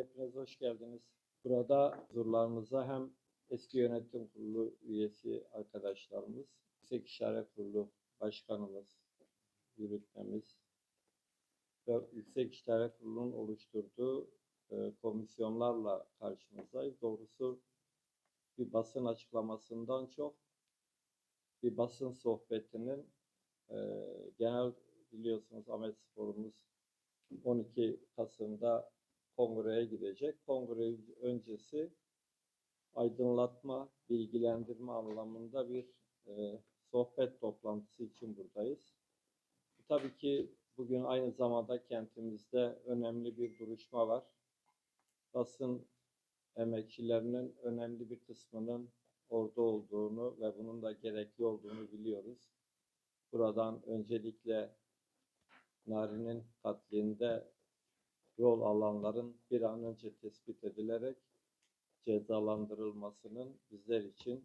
hepiniz hoş geldiniz. Burada huzurlarınıza hem eski yönetim kurulu üyesi arkadaşlarımız, Yüksek İşaret Kurulu Başkanımız, yürütmemiz ve Yüksek İşaret Kurulu'nun oluşturduğu e, komisyonlarla karşınızdayız. Doğrusu bir basın açıklamasından çok bir basın sohbetinin e, genel biliyorsunuz Ahmet Spor'umuz 12 Kasım'da kongreye gidecek. Kongre öncesi aydınlatma, bilgilendirme anlamında bir e, sohbet toplantısı için buradayız. Tabii ki bugün aynı zamanda kentimizde önemli bir duruşma var. Basın emekçilerinin önemli bir kısmının orada olduğunu ve bunun da gerekli olduğunu biliyoruz. Buradan öncelikle Nari'nin katlinde yol alanların bir an önce tespit edilerek cezalandırılmasının bizler için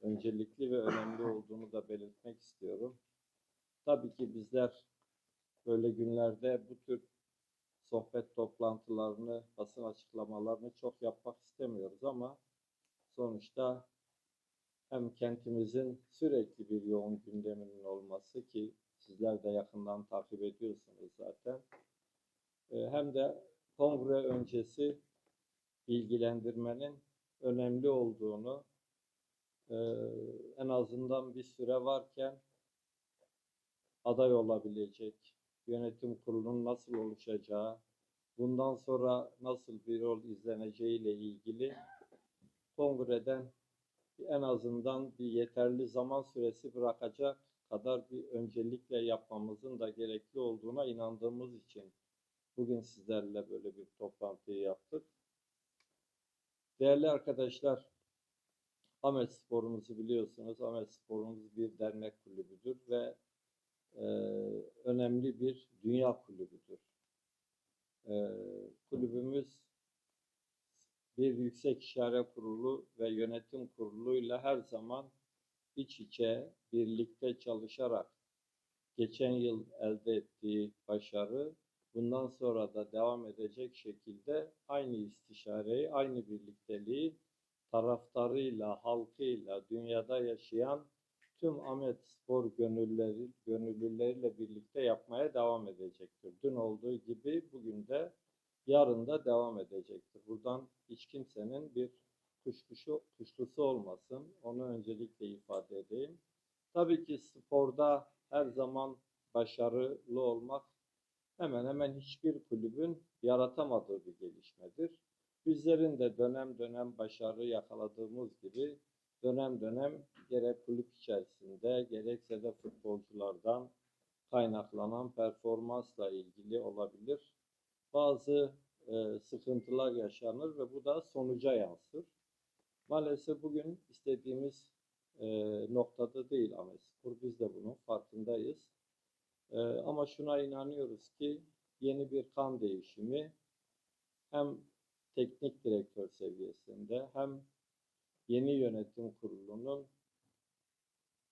öncelikli ve önemli olduğunu da belirtmek istiyorum. Tabii ki bizler böyle günlerde bu tür sohbet toplantılarını, basın açıklamalarını çok yapmak istemiyoruz ama sonuçta hem kentimizin sürekli bir yoğun gündeminin olması ki sizler de yakından takip ediyorsunuz zaten. Ee, Hem de kongre öncesi bilgilendirmenin önemli olduğunu e, en azından bir süre varken aday olabilecek, yönetim kurulunun nasıl oluşacağı, bundan sonra nasıl bir rol izleneceği ile ilgili kongreden en azından bir yeterli zaman süresi bırakacak kadar bir öncelikle yapmamızın da gerekli olduğuna inandığımız için bugün sizlerle böyle bir toplantıyı yaptık. Değerli arkadaşlar, Ahmet Spor'umuzu biliyorsunuz. Ahmet Spor'umuz bir dernek kulübüdür ve e, önemli bir dünya kulübüdür. E, kulübümüz bir yüksek işaret kurulu ve yönetim kuruluyla her zaman iç içe birlikte çalışarak geçen yıl elde ettiği başarı bundan sonra da devam edecek şekilde aynı istişareyi, aynı birlikteliği taraftarıyla, halkıyla, dünyada yaşayan tüm Ahmet Spor gönülleri, gönüllüleriyle birlikte yapmaya devam edecektir. Dün olduğu gibi bugün de yarın da devam edecektir. Buradan hiç kimsenin bir kuşkusu, kuşkusu olmasın. Onu öncelikle ifade edeyim. Tabii ki sporda her zaman başarılı olmak hemen hemen hiçbir kulübün yaratamadığı bir gelişmedir. Bizlerin de dönem dönem başarı yakaladığımız gibi dönem dönem gerek kulüp içerisinde gerekse de futbolculardan kaynaklanan performansla ilgili olabilir. Bazı e, sıkıntılar yaşanır ve bu da sonuca yansır. Maalesef bugün istediğimiz e, noktada değil Ahmet Spor. Biz de bunun farkındayız. E, ama şuna inanıyoruz ki yeni bir kan değişimi hem teknik direktör seviyesinde hem yeni yönetim kurulunun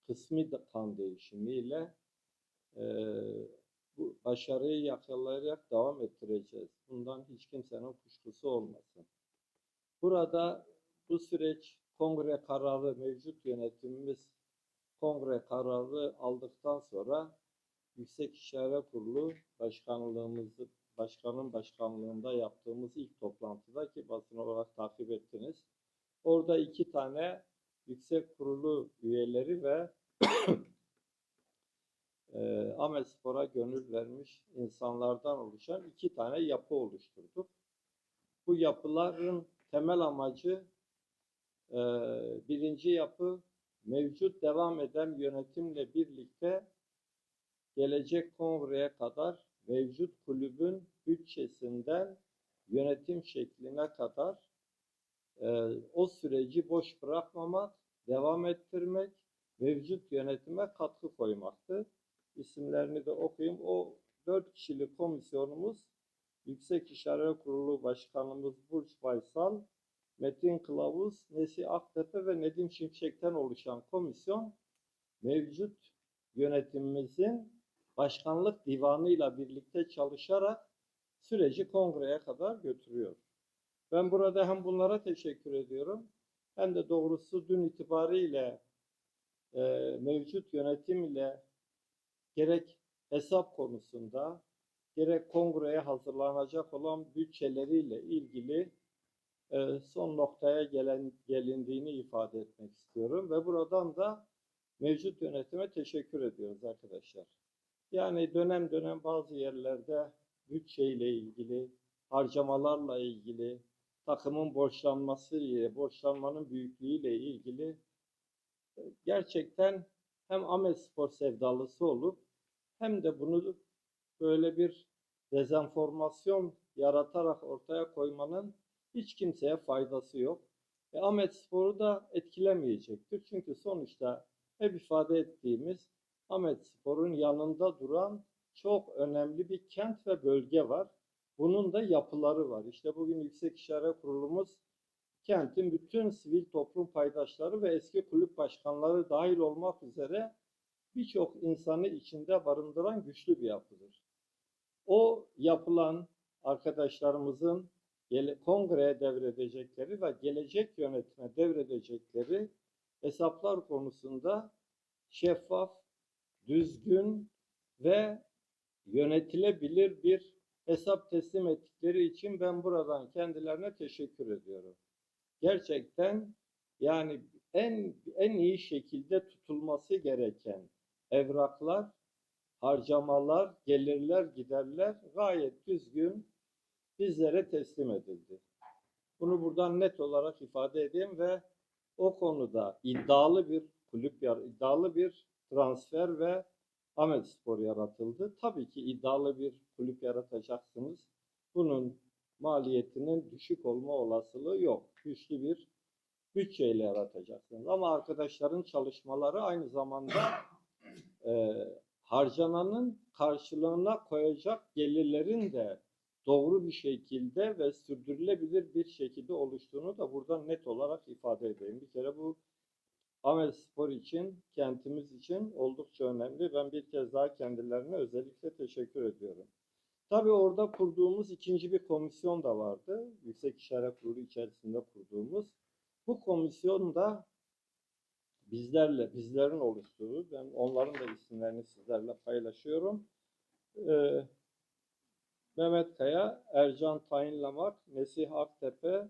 kısmi kan değişimiyle e, bu başarıyı yakalayarak devam ettireceğiz. Bundan hiç kimsenin kuşkusu olmasın. Burada bu süreç kongre kararı mevcut yönetimimiz kongre kararı aldıktan sonra Yüksek İşaret Kurulu başkanlığımızı başkanın başkanlığında yaptığımız ilk toplantıda ki basın olarak takip ettiniz. Orada iki tane yüksek kurulu üyeleri ve e, Spor'a gönül vermiş insanlardan oluşan iki tane yapı oluşturduk. Bu yapıların temel amacı e, birinci yapı mevcut devam eden yönetimle birlikte gelecek kongreye kadar mevcut kulübün bütçesinden yönetim şekline kadar e, o süreci boş bırakmamak, devam ettirmek, mevcut yönetime katkı koymaktı. İsimlerini de okuyayım. O dört kişilik komisyonumuz Yüksek İşaret Kurulu Başkanımız Burç Baysal, Metin Kılavuz, Nesi Aktepe ve Nedim Şimşek'ten oluşan komisyon mevcut yönetimimizin başkanlık divanıyla birlikte çalışarak süreci kongreye kadar götürüyor. Ben burada hem bunlara teşekkür ediyorum hem de doğrusu dün itibariyle e, mevcut yönetim ile gerek hesap konusunda gerek kongreye hazırlanacak olan bütçeleriyle ilgili e, son noktaya gelen gelindiğini ifade etmek istiyorum ve buradan da mevcut yönetime teşekkür ediyoruz arkadaşlar. Yani dönem dönem bazı yerlerde bütçeyle ilgili, harcamalarla ilgili, takımın borçlanması ile, borçlanmanın büyüklüğüyle ilgili e, gerçekten hem Ahmet Spor sevdalısı olup hem de bunu böyle bir dezenformasyon yaratarak ortaya koymanın hiç kimseye faydası yok. E, Ahmet Spor'u da etkilemeyecektir. Çünkü sonuçta hep ifade ettiğimiz Ahmet Spor'un yanında duran çok önemli bir kent ve bölge var. Bunun da yapıları var. İşte bugün Yüksek İşare Kurulumuz kentin bütün sivil toplum paydaşları ve eski kulüp başkanları dahil olmak üzere birçok insanı içinde barındıran güçlü bir yapıdır. O yapılan arkadaşlarımızın kongreye devredecekleri ve gelecek yönetime devredecekleri hesaplar konusunda şeffaf, düzgün ve yönetilebilir bir hesap teslim ettikleri için ben buradan kendilerine teşekkür ediyorum. Gerçekten yani en en iyi şekilde tutulması gereken evraklar, harcamalar, gelirler, giderler gayet düzgün bizlere teslim edildi. Bunu buradan net olarak ifade edeyim ve o konuda iddialı bir kulüp, iddialı bir transfer ve Ahmet Spor yaratıldı. Tabii ki iddialı bir kulüp yaratacaksınız. Bunun maliyetinin düşük olma olasılığı yok. Güçlü bir bütçeyle yaratacaksınız. Ama arkadaşların çalışmaları aynı zamanda e, harcananın karşılığına koyacak gelirlerin de doğru bir şekilde ve sürdürülebilir bir şekilde oluştuğunu da buradan net olarak ifade edeyim. Bir kere bu Ahmet Spor için, kentimiz için oldukça önemli. Ben bir kez daha kendilerine özellikle teşekkür ediyorum. Tabii orada kurduğumuz ikinci bir komisyon da vardı. Yüksek İşare Kurulu içerisinde kurduğumuz. Bu komisyon da bizlerle, bizlerin oluşturduğu, ben onların da isimlerini sizlerle paylaşıyorum. Ee, Mehmet Kaya, Ercan Tayinlamak, Nesih Aktepe,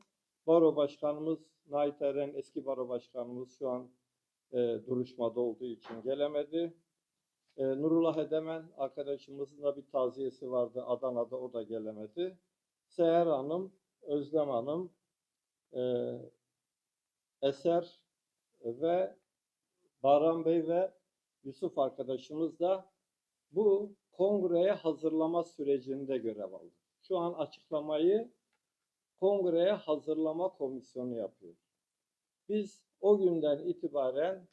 Baro Başkanımız Nait Eren, eski Baro Başkanımız şu an e, duruşmada olduğu için gelemedi. E, Nurullah Edemen arkadaşımızın da bir taziyesi vardı Adana'da o da gelemedi. Seher Hanım, Özlem Hanım, e, Eser ve Baran Bey ve Yusuf arkadaşımız da bu kongreye hazırlama sürecinde görev aldı. Şu an açıklamayı kongreye hazırlama komisyonu yapıyor. Biz o günden itibaren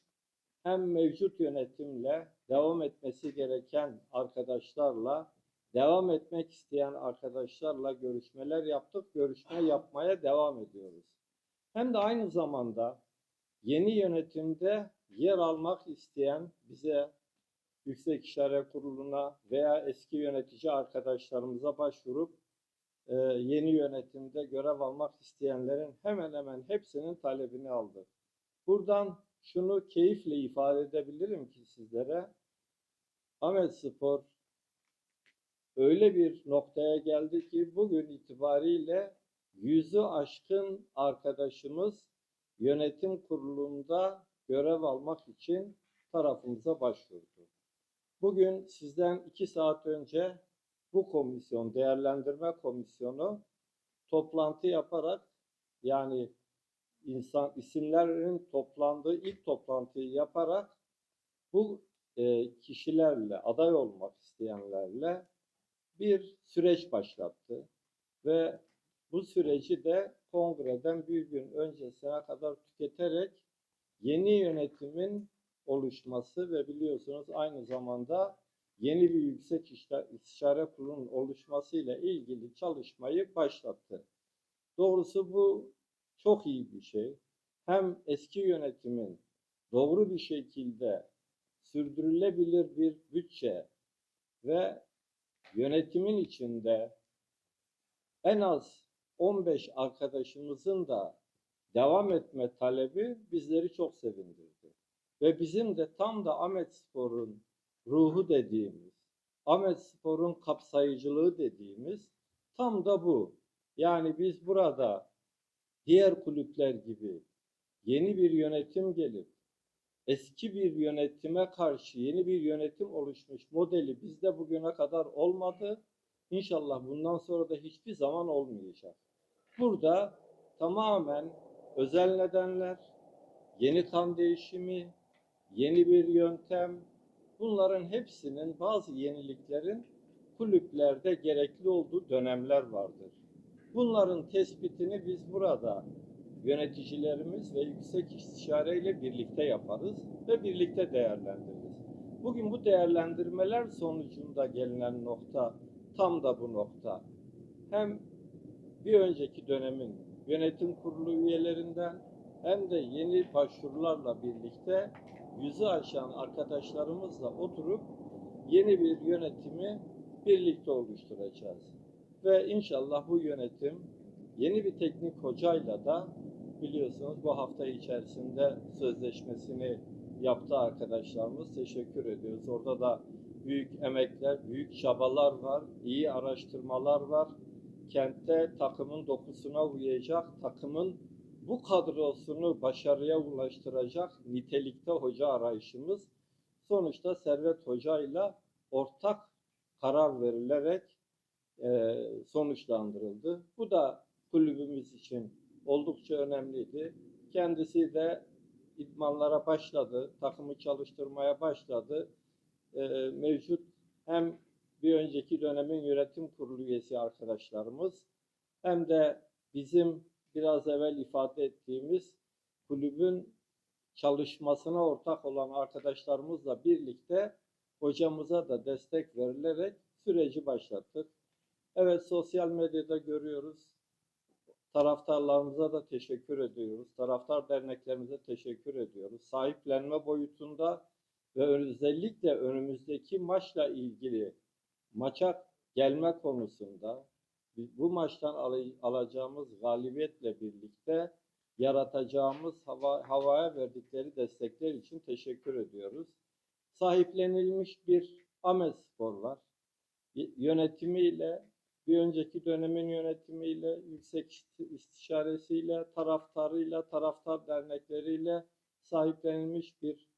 hem mevcut yönetimle devam etmesi gereken arkadaşlarla devam etmek isteyen arkadaşlarla görüşmeler yaptık. Görüşme yapmaya devam ediyoruz. Hem de aynı zamanda yeni yönetimde yer almak isteyen bize Yüksek İşare Kurulu'na veya eski yönetici arkadaşlarımıza başvurup e, yeni yönetimde görev almak isteyenlerin hemen hemen hepsinin talebini aldı. Buradan şunu keyifle ifade edebilirim ki sizlere. Ahmet Spor öyle bir noktaya geldi ki bugün itibariyle yüzü aşkın arkadaşımız yönetim kurulunda görev almak için tarafımıza başvurdu. Bugün sizden iki saat önce bu komisyon, değerlendirme komisyonu toplantı yaparak yani insan isimlerin toplandığı ilk toplantıyı yaparak bu e, kişilerle aday olmak isteyenlerle bir süreç başlattı ve bu süreci de kongreden bir gün öncesine kadar tüketerek yeni yönetimin oluşması ve biliyorsunuz aynı zamanda yeni bir yüksek istişare kurulunun oluşmasıyla ilgili çalışmayı başlattı. Doğrusu bu çok iyi bir şey. Hem eski yönetimin doğru bir şekilde sürdürülebilir bir bütçe ve yönetimin içinde en az 15 arkadaşımızın da devam etme talebi bizleri çok sevindirdi. Ve bizim de tam da Ahmet Spor'un ruhu dediğimiz, Ahmet Spor'un kapsayıcılığı dediğimiz tam da bu. Yani biz burada diğer kulüpler gibi yeni bir yönetim gelip eski bir yönetime karşı yeni bir yönetim oluşmuş modeli bizde bugüne kadar olmadı. İnşallah bundan sonra da hiçbir zaman olmayacak. Burada tamamen özel nedenler, yeni kan değişimi, yeni bir yöntem, bunların hepsinin bazı yeniliklerin kulüplerde gerekli olduğu dönemler vardır. Bunların tespitini biz burada yöneticilerimiz ve yüksek istişare ile birlikte yaparız ve birlikte değerlendiririz. Bugün bu değerlendirmeler sonucunda gelinen nokta tam da bu nokta. Hem bir önceki dönemin yönetim kurulu üyelerinden hem de yeni başvurularla birlikte yüzü aşan arkadaşlarımızla oturup yeni bir yönetimi birlikte oluşturacağız. Ve inşallah bu yönetim yeni bir teknik hocayla da biliyorsunuz bu hafta içerisinde sözleşmesini yaptı arkadaşlarımız. Teşekkür ediyoruz. Orada da büyük emekler, büyük çabalar var, iyi araştırmalar var. Kentte takımın dokusuna uyacak, takımın bu kadrosunu başarıya ulaştıracak nitelikte hoca arayışımız sonuçta Servet Hoca ile ortak karar verilerek e, sonuçlandırıldı. Bu da kulübümüz için oldukça önemliydi. Kendisi de idmanlara başladı, takımı çalıştırmaya başladı. E, mevcut hem bir önceki dönemin yönetim kurulu üyesi arkadaşlarımız hem de bizim biraz evvel ifade ettiğimiz kulübün çalışmasına ortak olan arkadaşlarımızla birlikte hocamıza da destek verilerek süreci başlattık. Evet sosyal medyada görüyoruz. Taraftarlarımıza da teşekkür ediyoruz. Taraftar derneklerimize teşekkür ediyoruz. Sahiplenme boyutunda ve özellikle önümüzdeki maçla ilgili maça gelme konusunda bu maçtan al- alacağımız galibiyetle birlikte yaratacağımız hava, havaya verdikleri destekler için teşekkür ediyoruz. Sahiplenilmiş bir Ahmet Spor var. Yönetimiyle, bir önceki dönemin yönetimiyle, yüksek isti- istişaresiyle, taraftarıyla, taraftar dernekleriyle sahiplenilmiş bir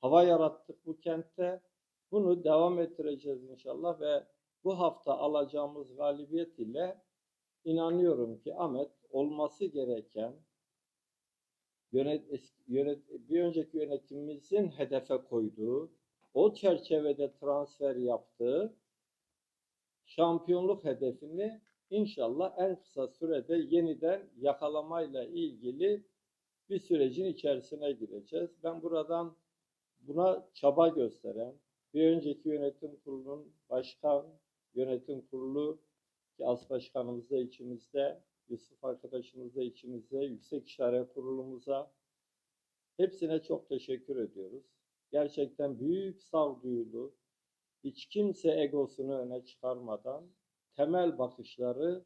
hava yarattık bu kentte. Bunu devam ettireceğiz inşallah ve bu hafta alacağımız galibiyet ile inanıyorum ki Ahmet olması gereken yönet, yönet, bir önceki yönetimimizin hedefe koyduğu, o çerçevede transfer yaptığı şampiyonluk hedefini inşallah en kısa sürede yeniden yakalamayla ilgili bir sürecin içerisine gireceğiz. Ben buradan buna çaba gösteren, bir önceki yönetim kurulunun başkan, yönetim kurulu ki as başkanımız da içimizde, Yusuf arkadaşımız da içimizde, yüksek işaret kurulumuza hepsine çok teşekkür ediyoruz. Gerçekten büyük sağduyulu, hiç kimse egosunu öne çıkarmadan temel bakışları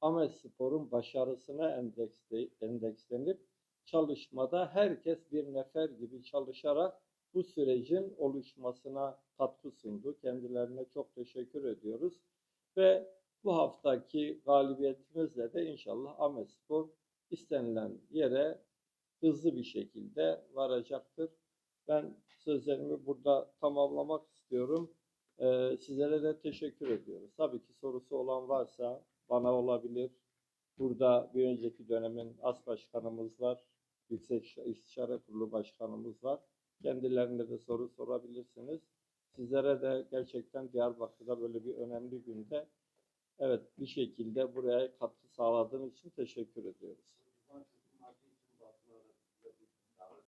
Ahmet Spor'un başarısına endeksle, endekslenip çalışmada herkes bir nefer gibi çalışarak bu sürecin oluşmasına katkı sundu. Kendilerine çok teşekkür ediyoruz. Ve bu haftaki galibiyetimizle de inşallah Ahmet Spor istenilen yere hızlı bir şekilde varacaktır. Ben sözlerimi burada tamamlamak istiyorum. Ee, sizlere de teşekkür ediyoruz. Tabii ki sorusu olan varsa bana olabilir. Burada bir önceki dönemin as başkanımız var. Yüksek İstişare Kurulu Başkanımız var. Kendilerine de soru sorabilirsiniz. Sizlere de gerçekten Diyarbakır'da böyle bir önemli günde evet bir şekilde buraya katkı sağladığınız için teşekkür ediyoruz.